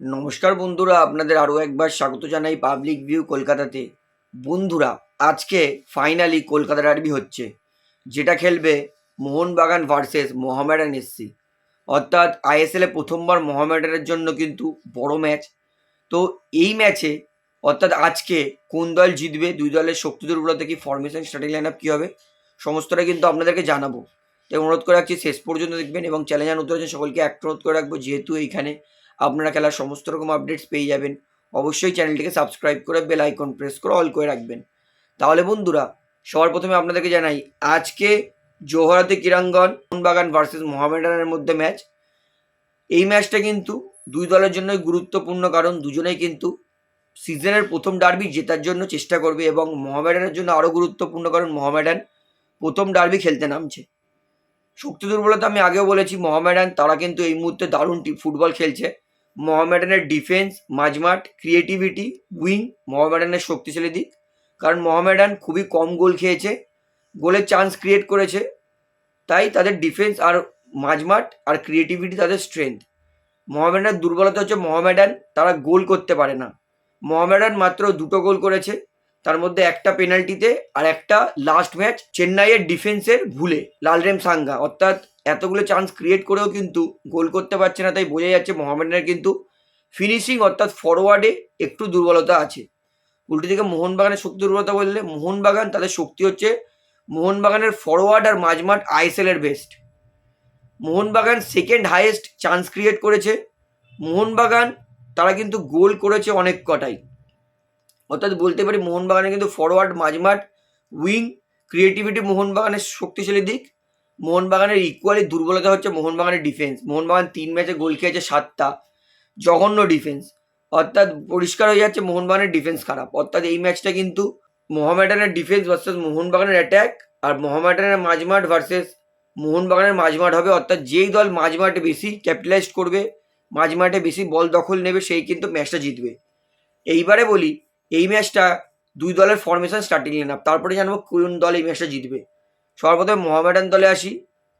নমস্কার বন্ধুরা, আপনাদের আরও একবার স্বাগত জানাই পাবলিক ভিউ কলকাতাতে। বন্ধুরা, আজকে ফাইনালি কলকাতা ডার্বি হচ্ছে, যেটা খেলবে মোহনবাগান ভার্সেস মোহামেডান এসসি অর্থাৎ আইএসএলে প্রথমবার মোহামেডানের জন্য কিন্তু বড় ম্যাচ তো এই ম্যাচে অর্থাৎ আজকে কোন দল জিতবে, দুই দলের শক্তি দুর্বলতা কি ফরমেশন স্টার্টিং লাইন আপ কী হবে, সমস্তটা কিন্তু আপনাদেরকে জানাব। তাই অনুরোধ করে রাখছি, শেষ পর্যন্ত দেখবেন এবং চ্যালেঞ্জার নতুন আছেন, সকলকে একটা অনুরোধ করে রাখব, যেহেতু এইখানে আপনারা খেলার সমস্ত রকম আপডেটস পেয়ে যাবেন। অবশ্যই চ্যানেলটিকে সাবস্ক্রাইব করে বেল আইকন প্রেস করে অল করে রাখবেন। তাহলে বন্ধুরা, সবার প্রথমে আপনাদেরকে জানাই, আজকে জোহরাতে কিরাঙ্গন মোহনবাগান ভার্সেস মোহামেডানের মধ্যে ম্যাচ এই ম্যাচটা কিন্তু দুই দলের জন্যই গুরুত্বপূর্ণ কারণ দুজনেই কিন্তু সিজনের প্রথম ডার্বি জেতার জন্য চেষ্টা করবে এবং মোহামেডানের জন্য আরও গুরুত্বপূর্ণ কারণ মোহামেডান প্রথম ডার্বি খেলতে নামছে। শক্তি দুর্বলতা আমি আগেও বলেছি, মোহামেডান তারা কিন্তু এই মুহূর্তে দারুণ ফুটবল খেলছে। মোহামেডানের ডিফেন্স মাঝমাঠ ক্রিয়েটিভিটি উইং মোহামেডানের শক্তিশালী দিক। কারণ মহামেডান খুবই কম গোল খেয়েছে, গোলের চান্স ক্রিয়েট করেছে, তাই তাদের ডিফেন্স আর মাঝমাঠ আর ক্রিয়েটিভিটি তাদের স্ট্রেংথ মহামেডানের দুর্বলতা হচ্ছে মহামেডান তারা গোল করতে পারে না। মহামেডান মাত্র দুটো গোল করেছে তার মধ্যে একটা পেনাল্টিতে আর একটা লাস্ট ম্যাচ চেন্নাইয়ের ডিফেন্সের ভুলে লালরেম সাঙ্গা। অর্থাৎ এতগুলো চান্স ক্রিয়েট করেও কিন্তু গোল করতে পারছে না, তাই বোঝা যাচ্ছে মোহামেডানের কিন্তু ফিনিশিং অর্থাৎ ফরওয়ার্ডে একটু দুর্বলতা আছে। উল্টো দিকে মোহনবাগানের শক্তি দুর্বলতা বললে, মোহনবাগান তাদের শক্তি হচ্ছে মোহনবাগানের ফরওয়ার্ড আর মাঝমাঠ আইএসএল এর best Mohun Bagan second highest chance create করেছে। মোহনবাগান তারা কিন্তু গোল করেছে অনেক কটাই। অর্থাৎ বলতে পারি মোহনবাগানের কিন্তু ফরওয়ার্ড মাঝমাঠ উইং ক্রিয়েটিভিটি মোহনবাগানের শক্তিশালী দিক। মোহনবাগানের ইকুয়ালি দুর্বলতা হচ্ছে মোহনবাগানের ডিফেন্স মোহনবাগান তিন ম্যাচে গোল খেয়েছে সাতটা। জঘন্য ডিফেন্স অর্থাৎ পরিষ্কার হয়ে যাচ্ছে মোহনবাগানের ডিফেন্স খারাপ। অর্থাৎ এই ম্যাচটা কিন্তু মোহামেডানের ডিফেন্স ভার্সেস মোহনবাগানের অ্যাট্যাক আর মোহামেডানের মাঝমাঠ ভার্সেস মোহনবাগানের মাঝমাঠ হবে। অর্থাৎ যেই দল মাঝমাঠে বেশি ক্যাপিটালাইজ করবে, মাঝমাঠে বেশি বল দখল নেবে, সেই কিন্তু ম্যাচটা জিতবে। এইবারে বলি এই ম্যাচটা দুই দলের ফরমেশন স্টার্টিং লাইন আপ তারপরে জানব কোন দল এই ম্যাচটা জিতবে। সর্বপ্রথমে মোহামেডান দলে আসি।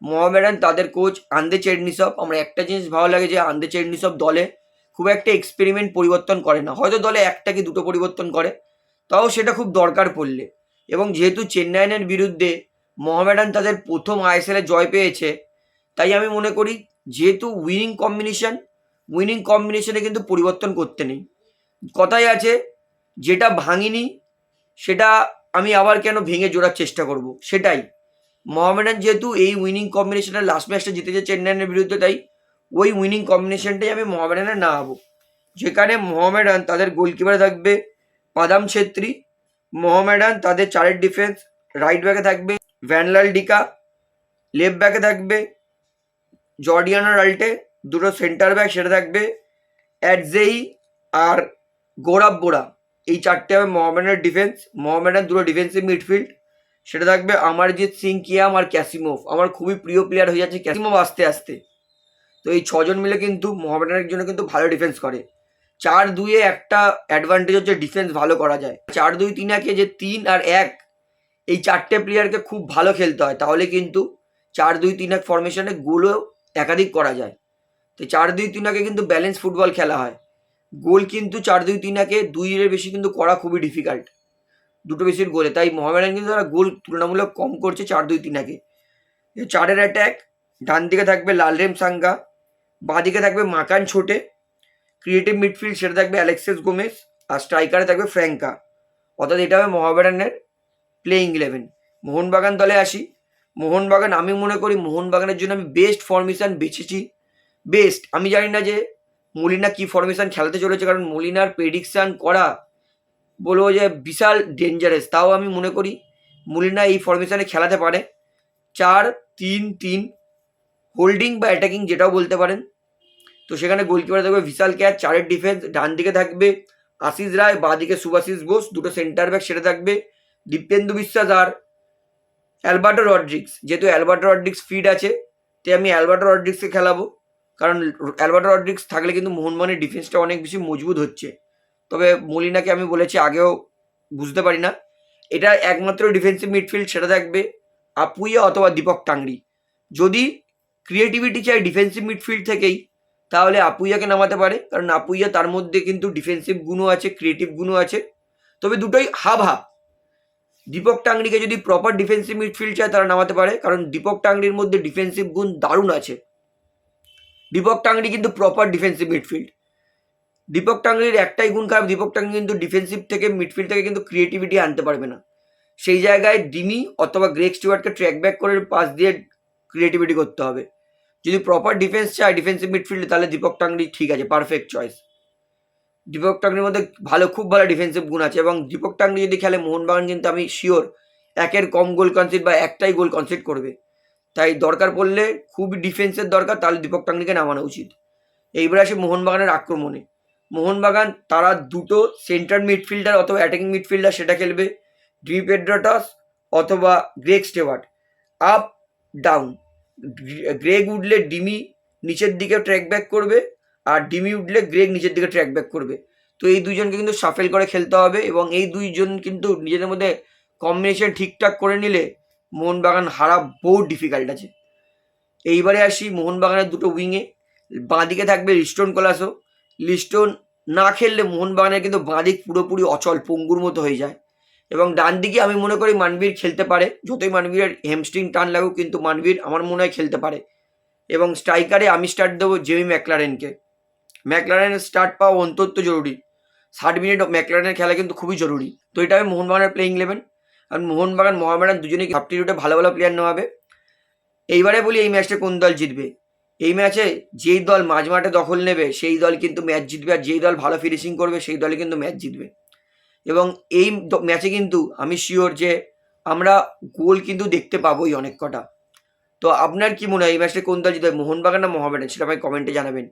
মোহামেডান, তাদের কোচ আন্দে চেডনিসব আমার একটা জিনিস ভালো লাগে যে, আন্দে চেডনিসব দলে খুব একটা এক্সপেরিমেন্ট পরিবর্তন করে না। হয়তো দলে একটা কি দুটো পরিবর্তন করে, তাও সেটা খুব দরকার পড়লে। এবং যেহেতু চেন্নাইনের বিরুদ্ধে মোহামেডান তাদের প্রথম আইএসএলে জয় পেয়েছে, তাই আমি মনে করি যেহেতু উইনিং কম্বিনেশন উইনিং কম্বিনেশনে কিন্তু পরিবর্তন করতে নেই। কথাই আছে যেটা ভাঙিনি, সেটা আমি আবার কেন ভেঙে জোড়ার চেষ্টা করব? সেটাই। মোহামেডান যেহেতু এই উইনিং কম্বিনেশনের লাস্ট ম্যাচটা জিতেছে চেন্নাইয়ের বিরুদ্ধে, তাই ওই উইনিং কম্বিনেশনটাই আমি মোহামেডানের না হব যেখানে মোহামেডান তাদের গোলকিপারে থাকবে পাদাম ছেত্রী, মোহামেডান তাদের চারের ডিফেন্স রাইট ব্যাকে থাকবে ভ্যানলাল ডিকা লেফট ব্যাকে থাকবে জর্ডিয়ানো রাল্টে, দুটো সেন্টার ব্যাক সেটা থাকবে অ্যাডজেই আর গৌরব বোরা। এই চারটে হবে মোহামেডানের ডিফেন্স মোহামেডান দুটো ডিফেন্সিভ মিডফিল্ড সেটা থাকবে অমরজিৎ সিং, কিয়াম আর ক্যাসিমোভ। আমার খুবই প্রিয় প্লেয়ার হয়ে যাচ্ছে ক্যাসিমোভ আস্তে আস্তে। তো এই ছজন মিলে কিন্তু মোহামেডানের জন্য কিন্তু ভালো ডিফেন্স করে। চার দুইয়ে একটা অ্যাডভান্টেজ হচ্ছে ডিফেন্স ভালো করা যায়। চার দুই তিন একে যে তিন আর এক, এই চারটে প্লেয়ারকে খুব ভালো খেলতে হয়। তাহলে কিন্তু চার দুই তিন এক ফরমেশনে গোলও একাধিক করা যায়। তো চার দুই তিন একে কিন্তু ব্যালেন্স ফুটবল খেলা হয়। গোল কিন্তু চার দুই তিন একে দুইয়ের বেশি কিন্তু করা খুবই ডিফিকাল্ট দুটো বেশির গোলে, তাই মোহামেডান কিন্তু তারা গোল তুলনামূলক কম করছে চার দুই তিন একে। চারের অ্যাট্যাক ডান দিকে থাকবে লালরেম সাঙ্গা, বাঁ দিকে থাকবে মাকান ছোটে ক্রিয়েটিভ মিডফিল্ড সেটা থাকবে অ্যালেক্সেস গোমেস আর স্ট্রাইকারে থাকবে ফ্র্যাঙ্কা। অর্থাৎ এটা হবে মোহামেডানের প্লেইং ইলেভেন মোহনবাগান দলে আসি। মোহনবাগান, আমি মনে করি মোহনবাগানের জন্য আমি বেস্ট ফরমেশন বেছেছি। বেস্ট আমি জানি না যে মলিনা কি ফরমেশন খেলাতে চলেছে? কারণ মলিনার প্রেডিকশান করা বলব যে বিশাল ডেঞ্জারাস তাও আমি মনে করি মলিনা এই ফরমেশনে খেলাতে পারে। চার, তিন তিন হোল্ডিং বা অ্যাটাকিং যেটাও বলতে পারেন। তো সেখানে গোলকিপার থাকবে বিশাল ক্যাচ চারের ডিফেন্স ডান দিকে থাকবে আশিস রায়, বাঁ দিকে সুভাশিস বোস, দুটো সেন্টার ব্যাক সেটা থাকবে দীপেন্দু বিশ্বাস আর অ্যালবার্টো রড্রিক্স যেহেতু অ্যালবার্টো রড্রিক্স ফিট আছে, তাই আমি অ্যালবার্টো রড্রিক্সকে খেলাবো। কারণ অ্যালবার্টো রড্রিক্স থাকলে কিন্তু মোহনবাগানের ডিফেন্সটা অনেক বেশি মজবুত হচ্ছে। তবে মলিনাকে আমি বলেছি, আগেও বুঝতে পারি না। এটা একমাত্র ডিফেন্সিভ মিডফিল্ড সেটা থাকবে আপুইয়া অথবা দীপক টাংরি। যদি ক্রিয়েটিভিটি চাই ডিফেন্সিভ মিডফিল্ড থেকেই, তাহলে আপুইয়াকে নামাতে পারে। কারণ আপুইয়া তার মধ্যে কিন্তু ডিফেন্সিভ গুণও আছে ক্রিয়েটিভ গুণও আছে। তবে দুটোই হাফ হাফ দীপক টাংরিকে যদি প্রপার ডিফেন্সিভ মিডফিল্ড চায়, তারা নামাতে পারে। কারণ দীপক টাংরির মধ্যে ডিফেন্সিভ গুণ দারুণ আছে। দীপক টাংরি কিন্তু প্রপার ডিফেন্সিভ মিডফিল্ড দীপক টাংরির একটাই গুণ খারাপ দীপক টাংরি কিন্তু ডিফেন্সিভ থেকে মিডফিল্ড থেকে কিন্তু ক্রিয়েটিভিটি আনতে পারবে না। সেই জায়গায় ডিমি অথবা গ্রেক স্টুয়ার্টকে ট্র্যাক ব্যাক করে পাস দিয়ে ক্রিয়েটিভিটি করতে হবে। যদি প্রপার ডিফেন্স চায় ডিফেন্সিভ মিডফিল্ডে তাহলে দীপক টাংরি ঠিক আছে পারফেক্ট চয়েস দীপক টাংরির মধ্যে ভালো, খুব ভালো ডিফেন্সিভ গুণ আছে এবং দীপক টাংরি যদি খেলে, মোহনবাগান কিন্তু আমি শিওর একের কম গোল কনসিড বা একটাই গোল কনসিড করবে। তাই দরকার পড়লে খুব ডিফেন্সের দরকার, তাহলে দীপক টাংরিকে নামানো উচিত। এইবার আসে মোহনবাগানের আক্রমণে। মোহনবাগান, তারা দুটো সেন্টার মিডফিল্ডার অথবা অ্যাটাকিং মিডফিল্ডার সেটা খেলবে। ডি পেড্রাটস অথবা Greg Stewart. Up down Greg উঠলে ডিমি নিচের দিকে ট্র্যাক ব্যাক করবে আর ডিমি উঠলে গ্রেগ নিচের দিকে ট্র্যাক ব্যাক করবে। তো এই দুইজনকে কিন্তু সাফেল করে খেলতে হবে এবং এই দুইজন কিন্তু নিজেদের মধ্যে কম্বিনেশন ঠিকঠাক করে নিলে মোহনবাগান হারা বহু ডিফিকাল্ট আছে। এইবারে আসি মোহনবাগানের দুটো উইংয়ে বাঁদিকে থাকবে লিস্টন কোলাসো লিস্টন না খেললে মোহনবাগানের কিন্তু বাঁদিক পুরোপুরি অচল, পঙ্গুর মতো হয়ে যায়। এবং ডান দিকে আমি মনে করি মানবীর খেলতে পারে। যতই মানবীরের হ্যামস্ট্রিং টান লাগুক, কিন্তু মানবীর আমার মনে হয় খেলতে পারে। এবং স্ট্রাইকারে আমি স্টার্ট দেবো জেমি ম্যাকলারেনকে ম্যাকলারেনের স্টার্ট পাওয়া অন্তত জরুরি। ষাট মিনিট ম্যাকলারেনের খেলা কিন্তু খুবই জরুরি। তো এটা আমি মোহনবাগানের প্লেইং ইলেভেন আর মোহনবাগান, মোহামেডান দুজনেই সাবস্টিটিউটে ভালো ভালো প্লেয়ার নেওয়াবে। এইবারে বলি এই ম্যাচটা কোন দল জিতবে? এই ম্যাচে যেই দল মাঝমাঠে দখল নেবে, সেই দল কিন্তু ম্যাচ জিতবে আর যেই দল ভালো ফিনিশিং করবে, সেই দলই কিন্তু ম্যাচ জিতবে। এবং এই ম্যাচে কিন্তু আমি শিওর যে আমরা গোল কিন্তু দেখতে পাবোই অনেক কটা। তো আপনার কি মনে হয় এই ম্যাচটা কোন দল জিতবে, মোহনবাগান না মোহামেডান? সেটা ভাই কমেন্টে জানাবেন।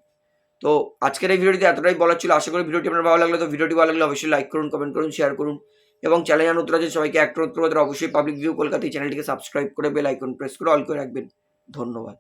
তো আজকের এই ভিডিওটিতে এতটাই বলার ছিল। আশা করি ভিডিওটি আপনার ভালো লাগল তো ভিডিওটি ভালো লাগলে অবশ্যই লাইক করুন কমেন্ট করুন শেয়ার করুন। এবং চ্যানেল নতুন আছে সবাইকে একটা অনুরোধ অবশ্যই পাবলিক ভিউ কলকাতা চ্যানেলটিকে সাবস্ক্রাইব করে বেল আইকন প্রেস করে অল করে রাখবেন। ধন্যবাদ।